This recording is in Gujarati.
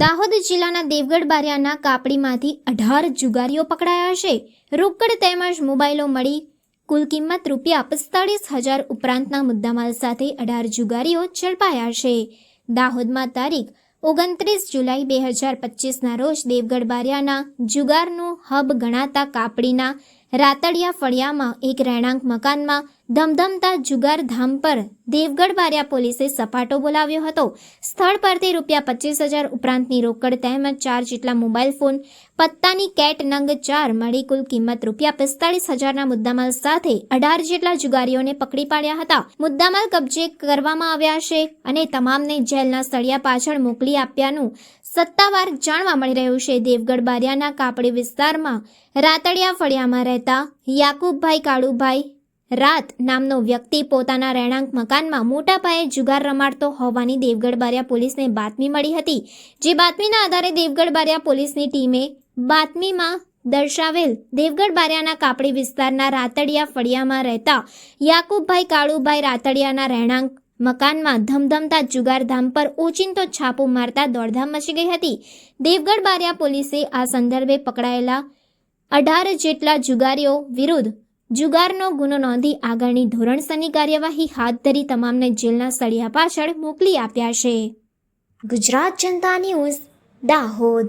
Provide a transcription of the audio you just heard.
દાહોદ જિલ્લાના દેવગઢ બારિયાના કાપડીમાંથી અઢાર જુગારીઓ પકડાયા છે. રોકડ તેમજ મોબાઈલો મળી કુલ કિંમત રૂપિયા પિસ્તાળીસ હજાર ઉપરાંતના મુદ્દામાલ સાથે અઢાર જુગારીઓ ઝડપાયા છે. દાહોદમાં તારીખ ઓગણત્રીસ જુલાઈ બે હજાર પચીસના રોજ દેવગઢ બારિયાના જુગારનું હબ ગણાતા કાપડીના રાતડિયા ફળિયામાં એક રહેણાંક મકાનમાં ધમધમતા જુગાર ધામ પર દેવગઢ બારિયા પોલીસે સપાટો બોલાવ્યો હતો. સ્થળ પરથી રૂપિયા પચીસ હજાર ઉપરાંતની રોકડ તેમજ ચાર જેટલા મોબાઈલ ફોન, પત્તાની કેટ નંગ ચાર મળી કુલ કિંમત રૂપિયા પિસ્તાળીસ હજારના મુદ્દામાલ સાથે અઢાર જેટલા જુગારીઓને પકડી પાડ્યા હતા. મુદ્દામાલ કબજે કરવામાં આવ્યા છે અને તમામને જેલના સળિયા પાછળ મોકલી આપ્યાનું સત્તાવાર જાણવા મળી રહ્યું છે. દેવગઢ બારિયાના કાપડી વિસ્તારમાં રાતડિયા ફળિયામાં રહેતા યાકુબભાઈ કાળુભાઈ, રાત નામનો વ્યક્તિ પોતાના રહેણાંક મકાનમાં મોટા પાયે જુગાર રમાડતો હોવાની દેવગઢ બારિયા પોલીસને બાતમી મળી હતી, જે બાતમીના આધારે દેવગઢ બારિયા પોલીસની ટીમે બાતમીમાં દર્શાવેલ દેવગઢ બારિયાના કાપડી વિસ્તારના રાતડિયા ફળિયામાં રહેતા યાકુબભાઈ કાળુભાઈ રાતડિયાના રહેણાંક મકાનમાં ધમધમતા જુગારધામ પર ઓચિંતો છાપો મારતા દોડધામ મચી ગઈ હતી. દેવગઢ બારિયા પોલીસે આ સંદર્ભે પકડાયેલા અઢાર જેટલા જુગારીઓ વિરુદ્ધ જુગારનો ગુનો નોંધી આગળની ધોરણસરની કાર્યવાહી હાથ ધરી તમામને જેલના સળિયા પાછળ મોકલી આપ્યા છે. ગુજરાત જનતા ન્યૂઝ દાહોદ.